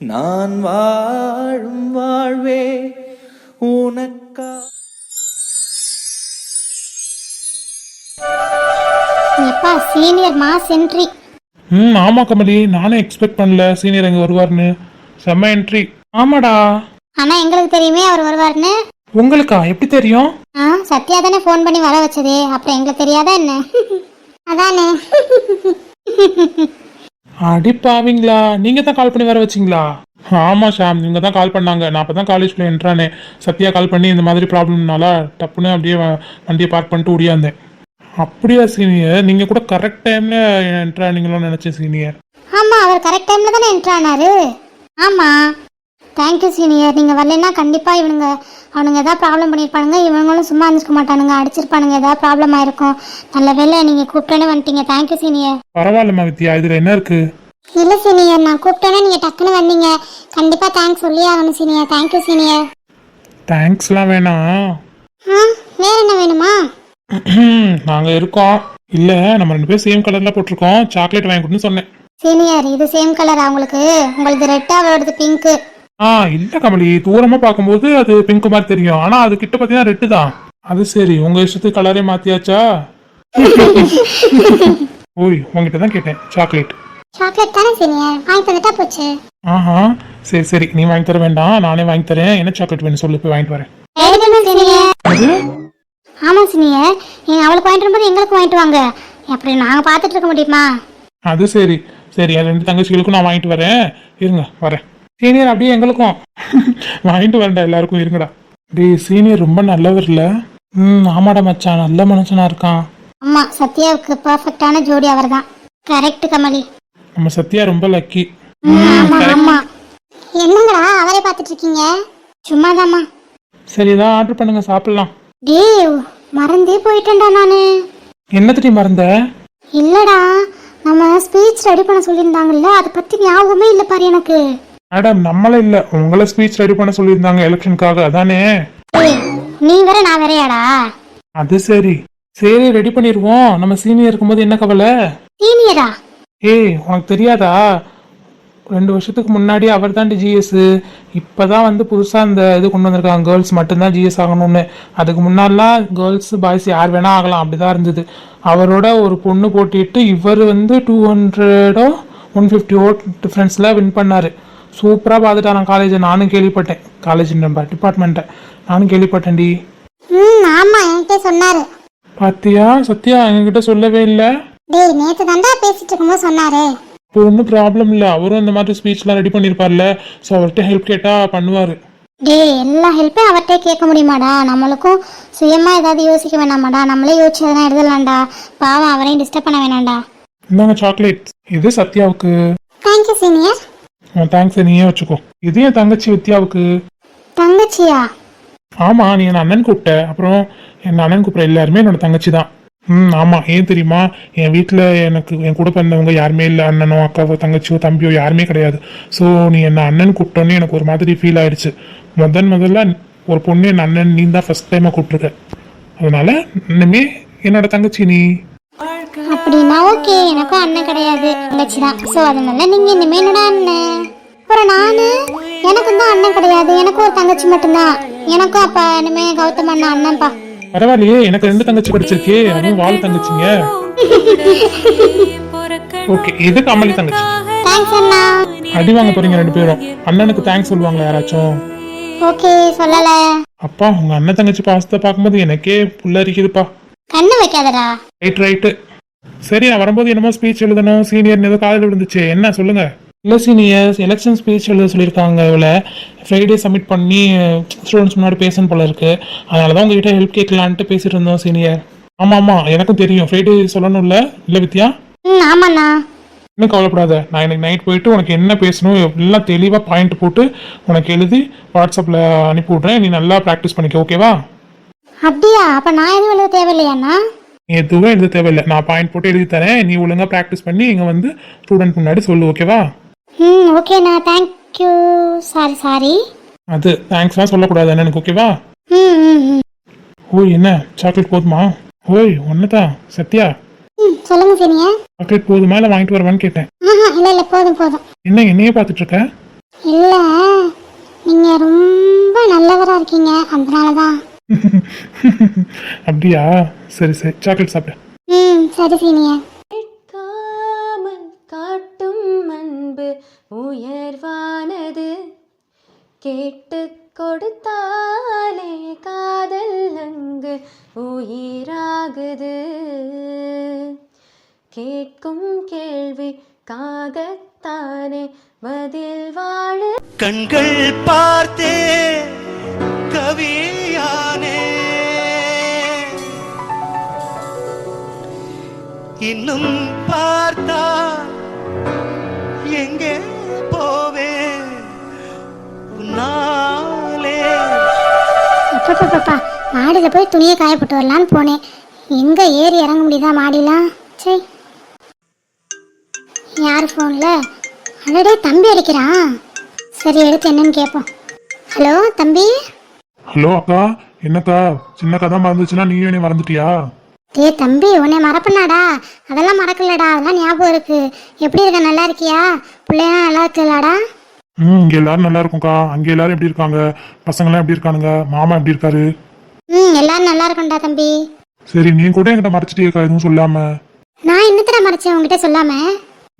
நான் வாழும் வாழ்வே உனக்கா. எப்பா சீனியர் மாஸ் என்ட்ரி ம் ஆமா கமலி நானும் எக்ஸ்பெக்ட் பண்ணல சீனியர் அங்கே வருவார்னு செம்ம என்ட்ரி ஆமாடா. ஆனா எங்களுக்கு தெரியுமே அவர் வருவார்னு உங்களுக்கா? எப்படி தெரியும்? ஆ சத்யா தானே ஃபோன் பண்ணி வர வச்சதே. அப்புறம் எங்களுக்கு தெரியாதா என்ன? அதானே. அடிப்பாவீங்களா? நீங்க தான் கால் பண்ணி வர வச்சிங்களா? ஆமா ஷாம். இவங்க தான் கால் பண்ணாங்க. நான் அப்போ தான் காலேஜ்ல என்ட்ரானே சத்யா கால் பண்ணி இந்த மாதிரி ப்ராப்ளம்னால டப்புன்னு அப்படியே வண்டியை பார்க் பண்ணிட்டு ஓடியாந்தேன். அப்படியா சீனியர் நீங்க கூட கரெக்ட் டைம்ல என்ட்ரானீங்களோன்னு நினைச்சேன் சீனியர் ஆமா அவர் கரெக்ட் டைம்ல தானே என்ட்ரானாரு ஆமாம் ஆமா. தேங்க்யூ சீனியர் நீங்க வரலைன்னா கண்டிப்பா இவனுங்க அவனுங்க ஏதாவது ப்ராப்ளம் பண்ணியிருப்பானுங்க. இவங்களும் சும்மா இருந்துக்க மாட்டானுங்க. அடிச்சிருப்பானுங்க. ஏதாவது ப்ராப்ளம் ஆயிருக்கும். நல்ல வேளை நீங்க கூப்பிட்டோன்னே வந்துட்டீங்க. தேங்க்யூ சீனியர் பரவாயில்லம்மா வித்யா. இதுல என்ன இருக்கு? இல்ல சீனியர் நான் கூப்பிட்டோன்னே நீங்க டக்குன்னு வந்தீங்க. கண்டிப்பா தேங்க்ஸ் சொல்லி ஆகணும் சீனியர் தேங்க்யூ சீனியர் தேங்க்ஸ்லாம் வேணாம். ஆ வேற என்ன வேணுமா? நாங்க இருக்கோம். இல்ல நம்ம ரெண்டு பேரும் சேம் கலர்ல போட்டிருக்கோம். சாக்லேட் வாங்கி கொடுன்னு சொன்னேன். சீனியர் இது சேம் கலரா உங்களுக்கு? உங்களது ரெட் அவளோடது பிங்க் ஆ இல்ல கமலி தூரமா பார்க்கும்போது அது பிங்க் மாதிரி தெரியும். ஆனா அது கிட்ட பாத்தீங்கன்னா ரெட்டு தான். அது சரி உங்க இஷ்டத்துக்கு கலரே மாத்தியாச்சா? ஓய் உங்ககிட்ட தான் கேட்டேன் சாக்லேட் சாக்லேட் தானே சீனியர் வாங்கி தந்துட்டா போச்சு. ஆஹா சரி சரி நீ வாங்கி தர வேண்டாம் நானே வாங்கி தரேன். என்ன சாக்லேட் வேணும் சொல்லு போய் வாங்கிட்டு வரேன். ஆமா சீனியர் நீங்க அவளுக்கு வாங்கிட்டு வரும்போது எங்களுக்கு வாங்கிட்டு வாங்க. அப்படி நாங்க பார்த்துட்டு இருக்க முடியுமா? அது சரி. சரி ரெண்டு தங்கச்சிகளுக்கும் நான் வாங்கிட்டு வரேன். இருங்க வரேன். சீனியர் அப்படியே எங்களுக்கும். வாங்கிட்டு வரேன்டா எல்லாருக்கும் இருங்கடா. டேய் சீனியர் ரொம்ப நல்லவர் இல்ல? ம் ஆமாடா மச்சான் நல்ல மனுஷனா இருக்கான். ஆமா சத்யாவுக்கு பர்ஃபெக்டான ஜோடி அவர்தான். கரெக்ட் கமலி. நம்ம சத்யா ரொம்ப லக்கி ஆமா ஆமா. என்னங்கடா அவரே பார்த்துட்டு இருக்கீங்க சும்மாதாம்மா. சரி இதான் ஆர்டர் பண்ணுங்க சாப்பிடலாம். டேய் மறந்தே போயிட்டேன்டா நானு. என்னத்தடி மறந்த? இல்லடா நம்ம ஸ்பீச் ரெடி பண்ண சொல்லியிருந்தாங்கல்ல அதை பத்தி ஞாபகமே இல்லை பாரு எனக்கு. மேடம் நம்மள இல்ல. உங்களை ஸ்பீச் ரெடி பண்ண சொல்லியிருந்தாங்க எலெக்ஷனுக்காக அதானே? நீ வேற நான் வேறையாடா? அது சரி. சரி ரெடி பண்ணிடுவோம் நம்ம சீனியர் இருக்கும்போது என்ன கவலை? சீனியரா ஏய் உனக்கு தெரியாதா? ரெண்டு வருஷத்துக்கு முன்னாடி அவர் தான் ஜிஎஸ் இப்போதான் வந்து புதுசாக இந்த இது கொண்டு வந்திருக்காங்க. கேர்ள்ஸ் மட்டும்தான் ஜிஎஸ் ஆகணும்னு. அதுக்கு முன்னாடிலாம் கேர்ள்ஸ் பாய்ஸ் யார் வேணா ஆகலாம். அப்படிதான் இருந்தது. அவரோட ஒரு பொண்ணு போட்டிட்டு இவர் வந்து டூ ஹண்ட்ரடோ ஒன் ஃபிஃப்டியோ டிஃப்ரென்ஸில் வின் பண்ணார். சூப்பராக பார்த்துட்டாராம் காலேஜை நானும் கேள்விப்பட்டேன். காலேஜ் நம்ம டிபார்ட்மெண்ட்டை நானும் கேள்விப்பட்டேன்டி. ம் ஆமா என்கிட்ட சொன்னாரு. பாத்தியா? சத்யா எங்ககிட்ட சொல்லவே இல்லை. டேய் நேத்து தாண்டா பேசிட்டு இருக்கும்போது சொன்னாரு. இப்போ ஒன்றும் ப்ராப்ளம் இல்லை. அவரும் இந்த மாதிரி ஸ்பீச்லாம் ரெடி பண்ணியிருப்பார்ல ஸோ அவர்கிட்ட ஹெல்ப் கேட்டால் பண்ணுவார். டேய் எல்லா ஹெல்ப்பையும் அவர்கிட்ட கேட்க முடியுமாடா? நம்மளுக்கும் சுயமா ஏதாவது யோசிக்க வேணாமாடா? நம்மளே யோசிச்சு எதனா எழுதலாம்டா. பாவம் அவரையும் டிஸ்டர்ப் பண்ண வேணாம்டா. இந்தாங்க சாக்லேட் இது சத்யாவுக்கு. தேங்க்யூ சீனியர் தேங்க்ஸ் நீயே வச்சுக்கோ. இது என் தங்கச்சி வித்யாவுக்கு? தங்கச்சியா? ஆமாம் நீ என் அண்ணன் கூப்பிட்ட. அப்புறம் என் அண்ணன் கூப்பிட்ற எல்லாருமே என்னோட தங்கச்சி தான். ம் ஆமாம் ஏன் தெரியுமா? என் வீட்டில் எனக்கு என் கூட பிறந்தவங்க யாருமே இல்லை. அண்ணனோ அக்காவோ தங்கச்சியோ தம்பியோ யாருமே கிடையாது. ஸோ நீ என்ன அண்ணன் கூப்பிட்டோன்னே எனக்கு ஒரு மாதிரி ஃபீல் ஆயிடுச்சு. முதன் முதல்ல ஒரு பொண்ணு என் அண்ணன் நீ தான் ஃபர்ஸ்ட் டைமாக கூப்பிட்ருக்க அதனால இனிமே என்னோட தங்கச்சி நீ. அப்படின்னா ஓகே எனக்கும் அண்ணன் கிடையாது தங்கச்சி தான் ஸோ அதனால நீங்க இனிமே என்னடா அண்ணன். அப்புறம் நானு எனக்கும் தான் அண்ணன் கிடையாது எனக்கும் ஒரு தங்கச்சி மட்டும்தான். எனக்கும் அப்ப இனிமே கௌதம் அண்ணன் அண்ணன்ப்பா பரவாயில்லையே எனக்கு ரெண்டு தங்கச்சி கிடைச்சிருக்கே அதுவும் வாழ் தங்கச்சிங்க. ஓகே இது கமலி தங்கச்சி. தேங்க்ஸ் அண்ணா. அடி வாங்க போறீங்க ரெண்டு பேரும். அண்ணனுக்கு தேங்க்ஸ் சொல்லுவாங்களா யாராச்சும். ஓகே சொல்லல. அப்பா உங்க அண்ணன் தங்கச்சி பாசத்தை பார்க்கும்போது எனக்கே புல்லரிக்குதுப்பா. கண்ணு வைக்காதடா. ரைட் ரைட்டு சரி நான் வரும்போது என்னமோ ஸ்பீச் எழுதணும். சீனியர் ஏதோ காலையில் விழுந்துச்சு. என்ன சொல்லுங்க. இல்லை சீனியர்ஸ் எலெக்ஷன் ஸ்பீச் எழுத சொல்லியிருக்காங்க இவளை. ஃப்ரைடே சப்மிட் பண்ணி ஸ்டூடெண்ட்ஸ் முன்னாடி பேசணும் போல இருக்கு. அதனால தான் உங்ககிட்ட ஹெல்ப் கேட்கலான்ட்டு பேசிட்டு இருந்தோம் சீனியர் ஆமாம் ஆமாம் எனக்கும் தெரியும். ஃப்ரைடே சொல்லணும்ல. இல்லை வித்யா? ம் ஆமாண்ணா. இன்னும் கவலைப்படாத. நான் இன்னைக்கு நைட் போயிட்டு உனக்கு என்ன பேசணும் எல்லாம் தெளிவாக பாயிண்ட் போட்டு உனக்கு எழுதி வாட்ஸ்அப்பில் அனுப்பி விட்றேன் நீ நல்லா ப்ராக்டிஸ் பண்ணிக்க ஓகேவா அப்படியா? அப்போ நான் எதுவும் எழுத தேவையில்லையாண்ணா? நீ எதுவும் எழுத தேவையில்லை. நான் பாயிண்ட் போட்டு எழுதி தரேன். நீ ஒழுங்காக ப்ராக்டிஸ் பண்ணி இங்கே வந்து ஸ்டூடெண்ட் முன்னாடி சொல்லு ஓகேவா ம் ஓகேண்ணா தேங்க்யூ சாரி சாரி அது தேங்க்ஸ்லாம் சொல்லக்கூடாது எனக்கு ஓகேவா ஓய் என்ன? சாக்லேட் போதுமா? ஓய் ஒன்று தான் சத்யா? ம் சொல்லுங்க சீனியர் சாக்லேட் போதுமா இல்லை வாங்கிட்டு வருவான்னு கேட்டேன். இல்லை இல்லை போதும் போதும். என்ன என்னையே பார்த்துட்டு இருக்க இல்லை நீங்கள் ரொம்ப நல்லவராக இருக்கீங்க. அதனால தான் அப்படியா? சரி சரி. சாக்லேட் சாப்பிடு. ம் சரி சீனியர் கேட்காமல் காட்டும் அன்பு உயர்வானது. கேட்டு கொடுத்தாலே காதல் அங்கு உயிராகுது. கேட்கும் கேள்விக்காகத்தானே பதில் வாழ. கண்கள் பார்த்தே கவியானே இன்னும் பார்த்தா எங்கே போவேன்? உன்னாலே. அப்பப்பப்பா மாடியில் போய் துணியை காய போட்டு வரலான்னு போனேன். எங்கே ஏறி இறங்க முடியுதா மாடிலாம்? சரி யார் ஃபோனில் அடடே தம்பி அடிக்கிறான் சரி எடுத்து என்னன்னு கேட்போம் ஹலோ தம்பி? ஹலோ அக்கா. என்னக்கா? சின்னக்கா தான் மறந்துச்சுன்னா நீ என்னை மறந்துட்டியா? டேய் தம்பி உன்னை மறப்பனாடா. அதெல்லாம் மறக்கலடா. அதெல்லாம் ஞாபகம் இருக்கு. எப்படி இருக்க? நல்லா இருக்கியா? பிள்ளைலாம் நல்லா இருக்குல்லடா ம் இங்கே எல்லாரும் நல்லா இருக்கும்க்கா. அங்கே எல்லாரும் எப்படி இருக்காங்க? பசங்களாம் எப்படி இருக்கானுங்க? மாமா எப்படி இருக்காரு? ம் எல்லாரும் நல்லா இருக்கோம்டா தம்பி. சரி நீ கூட என்கிட்ட மறைச்சிட்டியக்கா எதுவும் சொல்லாம. நான் என்னத்தடா மறைச்சேன்? உங்ககிட்ட சொல்லாம?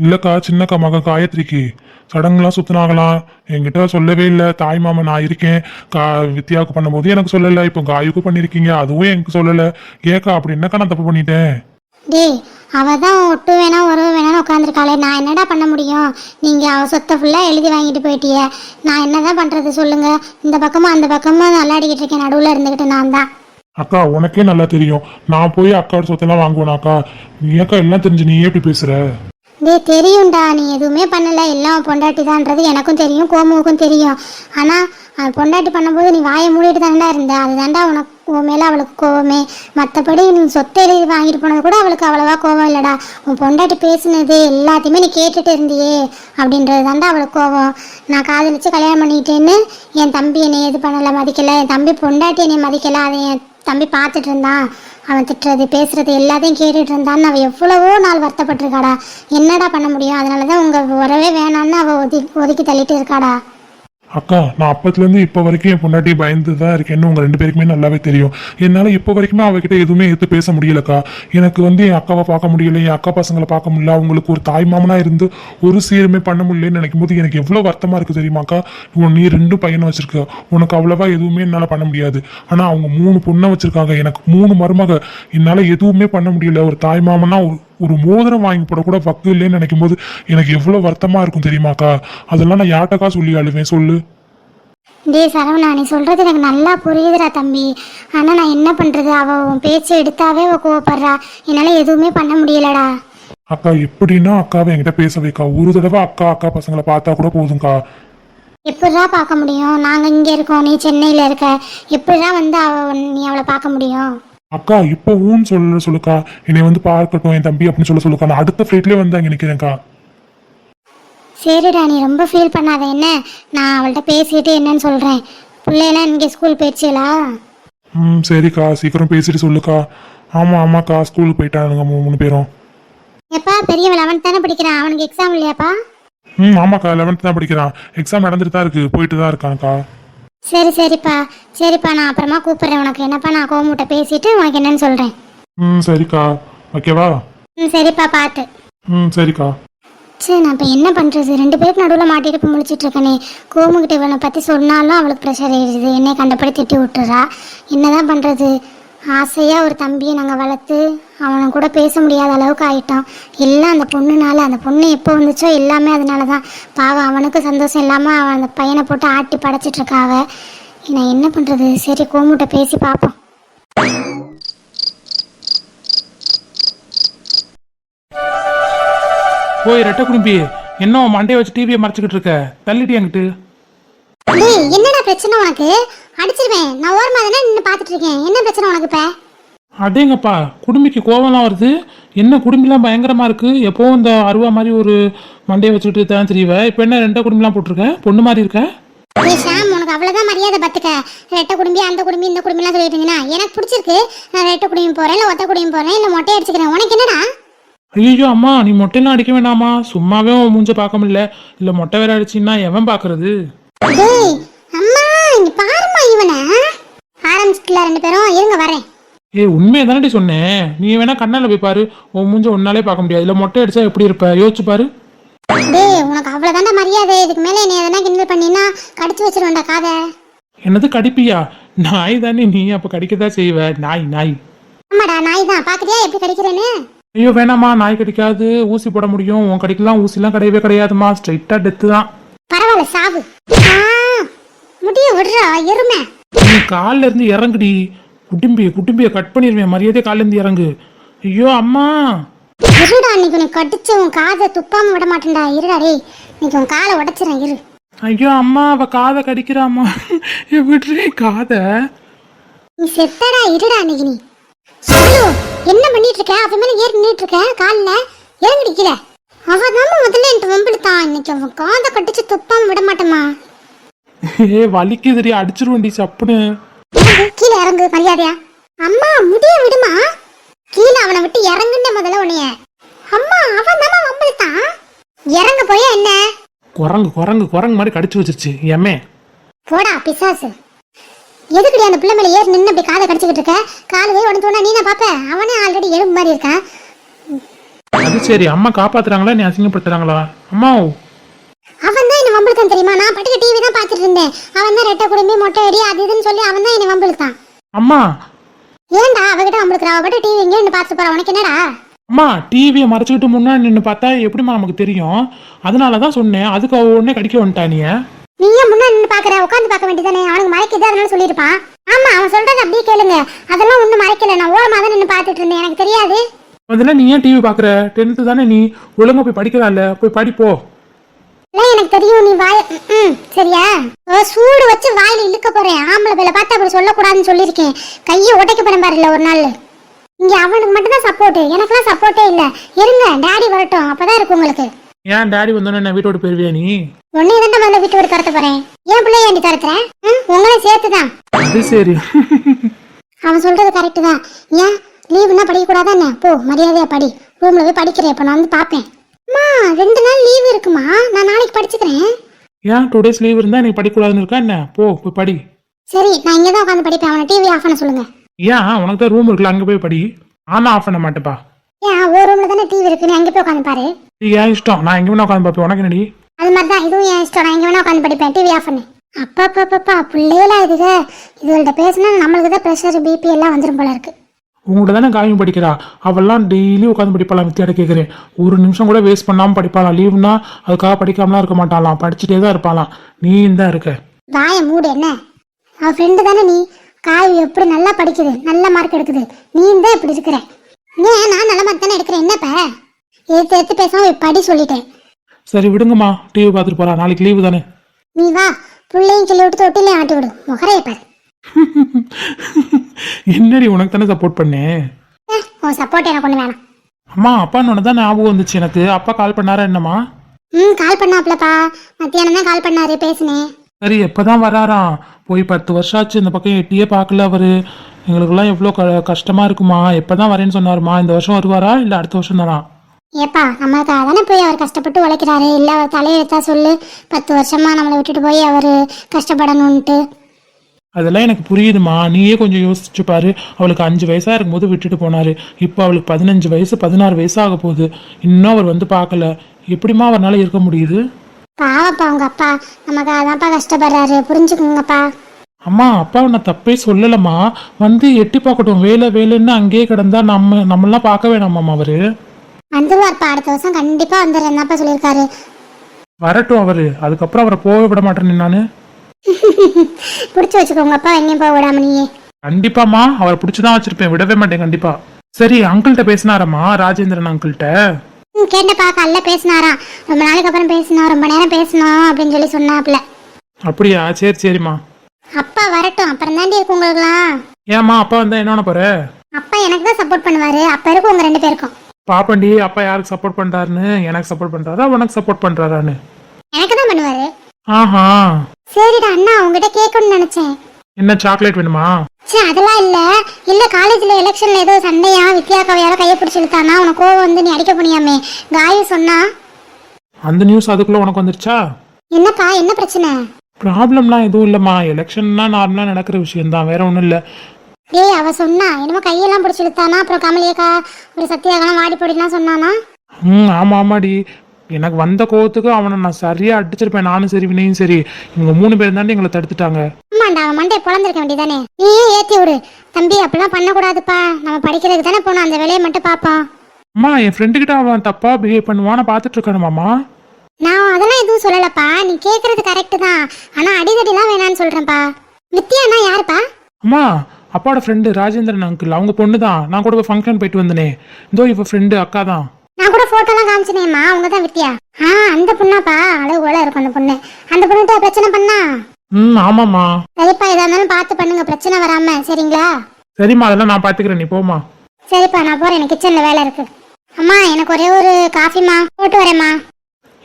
இல்லக்கா சின்னக்கா மகன் காயத்ரிக்கு. சடங்குலாம் சுத்தினாங்களாம் என்கிட்ட சொல்லவே இல்லை. தாய் மாமன் நான் இருக்கேன். கா வித்யாவுக்கு பண்ணும்போது எனக்கு சொல்லலை. இப்போ காயுக்கு பண்ணியிருக்கீங்க அதுவும் எனக்கு சொல்லலை. ஏக்கா அப்படி என்னக்கா நான் தப்பு பண்ணிட்டேன்? டேய் அவ தான் ஒட்டு வேணாம் உறவு வேணாம்னு உட்காந்துருக்காளே நான் என்னடா பண்ண முடியும்? நீங்கள் அவ சொத்தை ஃபுல்லாக எழுதி வாங்கிட்டு போயிட்டிய. நான் என்னதான் பண்ணுறது சொல்லுங்க. இந்த பக்கமும் அந்த பக்கமும் நல்லாடிக்கிட்டு இருக்கேன். நடுவில் இருந்துக்கிட்டு நான் தான். அக்கா உனக்கே நல்லா தெரியும். நான் போய் அக்காவோட சொத்தெல்லாம் வாங்குவேனாக்கா. நீ ஏக்கா எல்லாம் தெரிஞ்சு நீ எப்படி பேசுற? டே தெரியும்டா நீ எதுவுமே பண்ணலை. எல்லாம் பொண்டாட்டி தான்றது எனக்கும் தெரியும் கோமுவுக்கும் தெரியும். ஆனால் பொண்டாட்டி பண்ணும்போது நீ வாயை மூடிட்டு தானடா இருந்த? அதுதான்டா உனக்கு உன் மேலே அவளுக்கு கோவமே. மற்றபடி நீ சொத்தை எழுதி வாங்கிட்டு போனது கூட அவளுக்கு அவ்வளவா கோவம் இல்லைடா. உன் பொண்டாட்டி பேசுனது எல்லாத்தையுமே நீ கேட்டுட்டு இருந்தியே அப்படின்றது தாண்டா அவளுக்கு கோவம். நான் காதலிச்சு கல்யாணம் பண்ணிக்கிட்டேன்னு என் தம்பி என்னை எது பண்ணலை மதிக்கலை. என் தம்பி பொண்டாட்டி என்னை மதிக்கலை அதை என் தம்பி பார்த்துட்டு இருந்தான். அவன் திட்டுறது பேசுறது எல்லாத்தையும் கேட்டுட்டு இருந்தான்னு அவள் எவ்வளவோ நாள் வருத்தப்பட்டிருக்காடா. என்னடா பண்ண முடியும்? அதனால தான் உங்கள் உறவே வேணான்னு அவள் ஒதுக்கி ஒதுக்கி தள்ளிட்டு இருக்காடா. அக்கா நான் அப்பத்துலேருந்து இப்போ வரைக்கும் என் பொண்டாட்டி பயந்து தான் இருக்கேன்னு உங்கள் ரெண்டு பேருக்குமே நல்லாவே தெரியும். என்னால் இப்போ வரைக்குமே அவகிட்ட எதுவுமே எடுத்து பேச முடியலக்கா. எனக்கு வந்து என் அக்காவை பார்க்க முடியல என் அக்கா பசங்களை பார்க்க முடியல. அவங்களுக்கு ஒரு தாய் மாமனாக இருந்து ஒரு சீருமே பண்ண முடியலன்னு நினைக்கும் போது எனக்கு எவ்வளோ வருத்தமாக இருக்குது தெரியுமாக்கா? உன் நீ ரெண்டு பையனை வச்சிருக்க. உனக்கு அவ்வளவா எதுவுமே என்னால் பண்ண முடியாது. ஆனால் அவங்க மூணு பொண்ணை வச்சுருக்காங்க. எனக்கு மூணு மருமக. என்னால் எதுவுமே பண்ண முடியல. ஒரு தாய் மாமனாக ஒரு மோதிரம் வாங்கி போட கூட வக்கு இல்லைன்னு நினைக்கும் போது எனக்கு எவ்வளோ வருத்தமாக இருக்கும் தெரியுமாக்கா? அதெல்லாம் நான் யார்ட்டக்கா சொல்லி அழுவேன்? சொல்லு. டேய் சரவணா நீ சொல்கிறது எனக்கு நல்லா புரியுதுடா தம்பி. ஆனால் நான் என்ன பண்ணுறது அவள் உன் பேச்சு எடுத்தாவே அவள் கோவப்படுறா. என்னால் எதுவுமே பண்ண முடியலடா. அக்கா எப்படின்னா அக்காவை என்கிட்ட பேச வைக்கா. ஒரு தடவை அக்கா அக்கா பசங்களை பார்த்தா கூட போதும்க்கா. எப்படிடா பார்க்க முடியும்? நாங்கள் இங்கே இருக்கோம் நீ சென்னையில் இருக்க. எப்படிடா வந்து அவ நீ அவளை பார்க்க முடியும்? அக்கா இப்போ ஊன்னு சொல்ல சொல்லுக்கா. என்னை வந்து பார்க்கட்டும் என் தம்பி அப்படின்னு சொல்ல சொல்லுக்கா. நான் அடுத்த ஃப்ளைட்லேயே வந்து அங்கே நிற்கிறேன்க்கா சரிடா நீ ரொம்ப ஃபீல் பண்ணாத என்ன? நான் அவள்கிட்ட பேசிட்டு என்னன்னு சொல்கிறேன் பிள்ளையெல்லாம் இங்கே ஸ்கூல் போயிடுச்சுங்களா ம் சரிக்கா. சீக்கிரம் பேசிட்டு சொல்லுக்கா. ஆமாம் ஆமாக்கா. ஸ்கூலுக்கு போயிட்டானுங்க மூணு பேரும். எப்பா பெரியவன் லெவன்த் தானே படிக்கிறான்? அவனுக்கு எக்ஸாம் இல்லையாப்பா? ம் ஆமாக்கா. லெவன்த் தான் படிக்கிறான். எக்ஸாம் நடந்துட்டு தான் இருக்கு. போயிட்டு தான் இருக்கான்க்கா. சரி சரிப்பா. சரிப்பா நான் அப்புறமா கூப்பிட்றேன். உனக்கு என்னப்பா நான் கோமுட்ட பேசிட்டு உனக்கு என்னன்னு சொல்கிறேன் ம் சரிக்கா. ஓகேவா? ம் சரிப்பா பார்த்து ம் சரிக்கா. சரி நான் இப்போ என்ன பண்ணுறது ரெண்டு பேருக்கு நடுவில் மாட்டிட்டு இப்போ முழிச்சிட்டு இருக்கனே. கோமுகிட்ட இவனை பற்றி சொன்னாலும் அவளுக்கு ப்ரெஷர் ஏறிடுது என்னை கண்டபடி திட்டி விட்டுறா. என்னதான் பண்ணுறது ஆசையாக ஒரு தம்பியை நாங்கள் வளர்த்து அவனை கூட பேச முடியாத அளவுக்கு ஆகிட்டோம் எல்லாம் அந்த பொண்ணுனால அந்த பொண்ணு எப்போ வந்துச்சோ எல்லாமே அதனால தான் பாவம் அவனுக்கு சந்தோஷம் இல்லாமல் அவன் அந்த பையனை போட்டு ஆட்டி படைச்சிட்டு நான் என்ன பண்ணுறது சரி கோமுட்ட பேசி பார்ப்போம் போய் ரெட்டை குடும்பி என்ன மண்டே மண்டையை வச்சு டிவியை மறைச்சிக்கிட்டு இருக்க? தள்ளிட்டு என்கிட்ட? டேய் என்னடா பிரச்சனை உனக்கு? அடிச்சிருவேன். நான் ஓரமா தானே நின்று பார்த்துட்டு இருக்கேன். என்ன பிரச்சனை உனக்கு இப்ப? அடேங்கப்பா குடும்பிக்கு கோவம்லாம் வருது. என்ன குடும்பிலாம் பயங்கரமா இருக்கு? எப்போவும் இந்த அருவா மாதிரி ஒரு மண்டையை வச்சுக்கிட்டு தான் தெரியவ இப்போ என்ன ரெண்டை குடும்பிலாம் போட்டிருக்க? பொண்ணு மாதிரி இருக்க? ஏய் ஷாம் உனக்கு அவ்வளவுதான் மரியாதை பத்துக்க ரெட்டை குடும்பி அந்த குடும்பி இந்த குடும்பிலாம் சொல்லிட்டு இருந்தீங்கன்னா எனக்கு பிடிச்சிருக்கு. நான் ரெட்டை குடும்பி போறேன் இல்ல ஒத்த குடும்பி போறேன் இல்ல மொட்டை அடிச்சுக்கிறேன். உனக்கு என்னடா? ஐயோ அம்மா நீ மொட்டையெல்லாம் அடிக்க வேண்டாமா சும்மாவே மூஞ்ச பார்க்க முடியல. இல்லை மொட்டை வேற அடிச்சின்னா எவன் பார்க்கறது? டேய் அம்மா இங்க பாரும்மா இவனை. ஆரம்பிச்சிட்டல ரெண்டு பேரும். இருங்க வரேன். ஏய் உண்மையை தானடி சொன்னேன். நீ வேணா கண்ணால போய் பாரு. உன் மூஞ்ச ஒன்னாலே பார்க்க முடியாது. இல்லை மொட்டை அடிச்சா எப்படி இருப்ப? யோசிச்சு பாரு. டேய் உனக்கு அவ்வளவுதான்டா மரியாதை. இதுக்கு மேல என்ன எதனா கிண்டல் பண்ணினா கடிச்சு வச்சிருவேன்டா காதை. என்னது கடிப்பியா? நாய் தானே நீ. அப்போ கடிக்கதான் செய்வ? நாய் நாய். ஆமாடா நாய் தான். பாக்குறியா எப்படி கடிக்கிறேன்னு? ஐயோ வேணாம்மா. நாய் கடிக்காது. ஊசி போட முடியும். உன் கடிக்கலாம் ஊசிலாம் கிடையவே கிடையாதுமா. ஸ்ட்ரைட்டா டெத்து தான். பரவாயில்ல சாவு. முடிய விடுறா எருமை. நீ கால்ல இருந்து இறங்குடி. குடும்பிய குடும்பிய கட் பண்ணிடுவேன் மரியாதை கால்ல இருந்து இறங்கு. ஐயோ அம்மா. இருடா இன்னைக்கு உனக்கு கடிச்சு உன் காதை துப்பாம விட மாட்டேன்டா. இருடா டேய் இன்னைக்கு உன் காலை உடைச்சிடறேன் இரு. ஐயோ அம்மா அவ காதை கடிக்கிறாம்மா. விடுறே காதை. நீ செத்தடா இருடா இன்னைக்கு நீ. சொல்லு என்ன பண்ணிட்டு இருக்க அவன் மேல ஏறி நின்னுட்டு இருக்க கால்ல? இறங்கடி கீழே. அவ தான் முதல்ல என்கிட்ட வம்பிழுத்தான் இன்னைக்கு அவன் காதை கடிச்சு துப்பாம விட மாட்டேமா ஏ வலிக்குதுடி அடிச்சிருவண்டி சப்புன்னு. இறங்கு, கீழே இறங்கு மரியாதையா. அம்மா முடிய விடுமா? கீழே அவனை விட்டு இறங்குன முதல்ல உன்னைய. அம்மா அவன் தானே வம்பிழுத்தான் இறங்க போயா என்ன? குரங்கு குரங்கு குரங்கு மாதிரி கடிச்சு வச்சிருச்சு எம்மே. போடா பிசாசு. எதுக்குடி அந்த பிள்ளை மேல ஏறி நின்று அப்படி காதை கடிச்சுக்கிட்டு இருக்க? காலு போய் உடஞ்சோன்னா நீ நான் பாப்ப? அவனே ஆல்ரெடி எலும்பு மாதிரி இருக்கான். அது சரி அம்மா காப்பாத்துறாங்களா நீ அசிங்கப்படுத்துறாங்களா? அம்மா வம்பிழுத்தான் தெரியுமா? நான் பட்டுக்கு டிவி தான் பார்த்துட்டு இருந்தேன். அவன் தான் ரெட்டை குடும்பி மொட்டை அடி அது இதுன்னு சொல்லி அவன் தான் என்னை வம்பிழுத்தான். அம்மா! ஏன்டா அவகிட்ட வம்பிழுக்கிற? அவ பட்டு டிவி எங்கேயும் பார்த்து போற. உனக்கு என்னடா? அம்மா டிவியை மறைச்சிக்கிட்டு முன்னாடி நின்று பார்த்தா எப்படிம்மா நமக்கு தெரியும்? அதனால தான் சொன்னேன். அதுக்கு அவ உடனே கடிக்க வந்துட்டா நீ? நீ ஏன் முன்னாடி நின்று பாக்குற உட்காந்து பார்க்க வேண்டியதானே அவனுக்கு மறைக்குது அதனால சொல்லியிருப்பான். ஆமா அவன் சொல்றது அப்படியே கேளுங்க. அதெல்லாம் ஒண்ணும் மறைக்கல. நான் ஓரமா தான் நின்று பார்த்துட்டு இருந்தேன். எனக்கு தெரியாது. முதல்ல நீ ஏன் டிவி பார்க்குற? டென்த்து தானே நீ? ஒழுங்கா போய் படிக்கலாம்ல போய் படிப்போ எனக்கு தெரியும் நீ வாய ம் சரியா? சூடு வச்சு வாயில இழுக்க போறேன். ஆம்பளை பிள்ளை பார்த்து அப்படி சொல்லக்கூடாதுன்னு சொல்லியிருக்கேன். கையை உடைக்க போறேன் பாருல ஒரு நாள். இங்க அவனுக்கு மட்டும்தான் சப்போர்ட் எனக்கெல்லாம் சப்போர்ட்டே இல்ல. இருங்க டாடி வரட்டும். அப்பதான் இருக்கு உங்களுக்கு. ஏன் டாடி வந்தோடனே நான் வீட்டோட போயிருவியா நீ? உன்னை தான் முதல்ல வீட்டு விட்டு துரத்த போறேன். ஏன் பிள்ளைய ஏண்டி துரத்துறேன் உங்களையும் சேர்த்து தான் அது சரி. அவன் சொல்றது கரெக்டு தான். ஏன்? லீவுனா படிக்கக்கூடாதா என்ன போ மரியாதையா படி. ரூம்ல போய் படிக்கிறேன் இப்போ நான் வந்து பார்ப்பேன். அம்மா ரெண்டு நாள் லீவு இருக்குமா? நான் நாளைக்கு படிச்சுக்கிறேன். ஏன் டூ டேஸ் லீவ் இருந்தா நீ படிக்கக்கூடாதுன்னு இருக்கா? என்ன? போ போய் படி. சரி நான் இங்கே தான் உட்காந்து படிப்பேன். அவனை டிவி ஆஃப் பண்ண சொல்லுங்க. ஏன்? உனக்கு தான் ரூம் இருக்குல்ல அங்கே போய் படி. ஆனா ஆஃப் பண்ண மாட்டேப்பா. ஏன்? ஒரு ரூம்ல தானே டிவி இருக்கு. நீ அங்கே போய் உட்காந்து பாரு. இது ஏன் இஷ்டம்? நான் எங்கே வேணா உட்காந்து பார்ப்பேன். உனக்கு என்னடி? அது மாதிரி தான். இதுவும் என் இஷ்டம்? நான் எங்கே வேணா உட்காந்து படிப்பேன். டிவி ஆஃப் பண்ணு. அப்பா அப்பா அப்பா பிள்ளைகளா இதுக இதுகள்ட்ட பேசினா நம்மளுக்கு தான் ப்ரெஷர் பிபி எல்லாம் வந்துடும் போல இருக்கு. உங்கள்கிட்ட தானே காயம் படிக்கிறா? அவெல்லாம் டெய்லி உட்காந்து படிப்பாளாம் வித்தியாட கேட்குறேன் ஒரு நிமிஷம் கூட வேஸ்ட் பண்ணாமல் படிப்பாளாம் லீவுனா அதுக்காக படிக்காமலாம் இருக்க மாட்டாளாம். படிச்சுட்டே தான் இருப்பாளாம். நீ தான் இருக்க. வாய மூடு என்ன? அவ ஃப்ரெண்டு தானே நீ? காய் எப்படி நல்லா படிக்குது? நல்ல மார்க் எடுக்குது. நீ தான் இப்படி இருக்கிற. ஏன்? நான் நல்ல மார்க் தானே எடுக்கிறேன். என்னப்ப? எடுத்து எடுத்து பேசாம படி சொல்லிட்டேன். சரி விடுங்கம்மா. டிவி பார்த்துட்டு போறா. நாளைக்கு லீவு தானே. நீ வா. பிள்ளையும் கிள்ளி விட்டு தொட்டிலையும் ஆட்டி விடு முகரைய பாரு. என்னடி உனக்கு தானே சப்போர்ட் பண்ணேன் உன் சப்போர்ட் எனக்கு ஒன்று வேணாம். அம்மா அப்பான்னு தான் ஞாபகம் வந்துச்சு எனக்கு. அப்பா கால் பண்ணாரா என்னம்மா? ம் கால் பண்ணாப்லப்பா மத்தியானம் தான் கால் பண்ணாரு பேசினேன் சரி எப்பதான் வராராம் போய் பத்து வருஷம் ஆச்சு இந்த பக்கம் எட்டியே பார்க்கல அவரு. எங்களுக்கெல்லாம் எவ்வளோ க கஷ்டமா இருக்குமா? எப்பதான் வரேன்னு சொன்னாருமா? இந்த வருஷம் வருவாரா? இல்லை அடுத்த வருஷம் தானா? ஏப்பா நம்மளுக்காக தானே போய் அவர் கஷ்டப்பட்டு உழைக்கிறாரு? இல்லை அவர் தலையெழுத்தா சொல்லு. பத்து வருஷமா நம்மளை விட்டுட்டு போய் அவர் கஷ்டப்படணுன்ட்டு அதெல்லாம் எனக்கு புரியுதுமா நீயே கொஞ்சம் யோசிச்சு பாரு. அவளுக்கு அஞ்சு வயசா இருக்கும்போது விட்டுட்டு போனாரு. இப்போ அவளுக்கு பதினஞ்சு வயசு பதினாறு வயசு ஆக போகுது. இன்னும் அவர் வந்து பார்க்கல. எப்படிம்மா அவரால் இருக்க முடியுது? பாவப்பா உங்க அப்பா. நமக்காக தான்ப்பா கஷ்டப்படுறாரு. புரிஞ்சுக்குங்கப்பா. அம்மா அப்பா நான் தப்பே சொல்லலம்மா. வந்து எட்டி பார்க்கட்டும். வேலை வேலைன்னு அங்கேயே கிடந்தா நம்ம நம்மளாம் பார்க்க வேணாமாம் அவரு? வந்துருவார்ப்பா அடுத்த வருஷம் கண்டிப்பா வந்துடுறேன் தான்ப்பா சொல்லியிருக்காரு. வரட்டும் அவரு. அதுக்கப்புறம் அவரை போக விட மாட்டேன்னு நான். பிடிச்சி வச்சுக்கோங்க அப்பா எங்கேயும் போக விடாம நீயே. கண்டிப்பாம்மா அவரை பிடிச்சி தான் வச்சிருப்பேன் விடவே மாட்டேன் கண்டிப்பா. சரி அங்கிள்கிட்ட பேசினாரம்மா ராஜேந்திரன் அங்கிள்கிட்ட? கேட்டப்பா காலைல பேசினாராம். ரொம்ப நாளைக்கு அப்புறம் பேசினோம் ரொம்ப நேரம் பேசணும் அப்படின்னு சொல்லி சொன்னாப்புல. அப்படியா? சரி சரிம்மா. அப்பா வரட்டும் அப்புறம் தாண்டி இருக்கு உங்களுக்குலாம் ஏம்மா அப்பா வந்தா என்ன பண்ண போற? அப்பா எனக்கு தான் சப்போர்ட் பண்ணுவாரு அப்ப இருக்கும் உங்க ரெண்டு பேருக்கும். பாப்பண்டி அப்பா யாருக்கு சப்போர்ட் பண்றாருன்னு எனக்கு சப்போர்ட் பண்றாரா உனக்கு சப்போர்ட் பண்றாரான்னு? ஆஹா. சரிடா அண்ணா உங்ககிட்ட கேட்கணும்னு நினைச்சேன். என்ன சாக்லேட் வேணுமா? சரி அதெல்லாம் இல்ல. இல்ல காலேஜ்ல எலெக்ஷன்ல ஏதோ சண்டையா வித்யாக்காவை யாரோ கையை பிடிச்சி இழுத்தானா? உனக்கு கோவம் வந்து நீ அடிக்க போனியாமே. காயு சொன்னா. அந்த நியூஸ் அதுக்குள்ள உனக்கு வந்துருச்சா? என்னப்பா என்ன பிரச்சனை? ப்ராப்ளம்லாம் எதுவும் இல்லைம்மா. எலெக்ஷன்னா நார்மலாக நடக்கிற விஷயம்தான். வேற ஒன்றும் இல்லை. ஏய் அவ சொன்னா. என்னமோ கையெல்லாம் பிடிச்சி இழுத்தானா? அப்புறம் கமலியக்கா ஒரு சத்தியாகலாம் வாடி போடிலாம் சொன்னானா? ம் ஆமாம் ஆமாடி. எனக்கு வந்த கோவத்துக்கு அவனை நான் சரியாக அடிச்சிருப்பேன். நானும் சரி வினையும் சரி. இவங்க மூணு பேர் தாண்டி எங்களை தடுத்துட்டாங்க. ஆமாண்டா அவன் மண்டையை பொழந்திருக்க வேண்டியதானே நீயே ஏத்தி விடு. தம்பி அப்படிலாம் பண்ணக்கூடாதுப்பா. நம்ம படிக்கிறதுக்கு தானே போனோம் அந்த வேலையை மட்டும் பார்ப்போம். அம்மா என் ஃப்ரெண்டுக்கிட்ட அவன் தப்பாக பிஹேவ் பண்ணுவான்னு பார்த்துட்டு இருக்கணுமாம்மா நான் அதெல்லாம் எதுவும் சொல்லலப்பா. நீ கேட்கறது கரெக்டு தான். ஆனா அடிதடிலாம் வேணான்னு சொல்றேன்ப்பா. வித்யானா யாருப்பா? அம்மா அப்பாவோட ஃப்ரெண்டு ராஜேந்திரன் அங்கிள் அவங்க பொண்ணு தான் நான் கூட ஃபங்க்ஷன் போயிட்டு வந்தனே. இதோ இவ ஃப்ரெண்டு அக்கா தான் நான் கூட போட்டோலாம் காமிச்சினேம்மா அவங்க தான் வித்யா ஆ அந்த பொண்ணாப்பா? அழகு போல இருக்கும் அந்த பொண்ணு. அந்த பொண்ணுகிட்ட பிரச்சனை பண்ணா? ம் ஆமாம்மா. சரிப்பா எதா இருந்தாலும் பார்த்து பண்ணுங்க பிரச்சனை வராம சரிங்களா? சரிம்மா அதெல்லாம் நான் பார்த்துக்கிறேன் நீ போம்மா. சரிப்பா நான் போறேன் எனக்கு கிச்சன்ல வேலை இருக்கு. அம்மா எனக்கு ஒரே ஒரு காஃபிமா போட்டு வரேம்மா.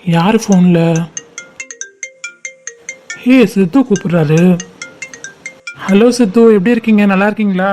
யார் ஃபோனில் ஹே சித்து கூப்பிடுறாரு. ஹலோ சித்து எப்படி இருக்கீங்க? நல்லா இருக்கீங்களா?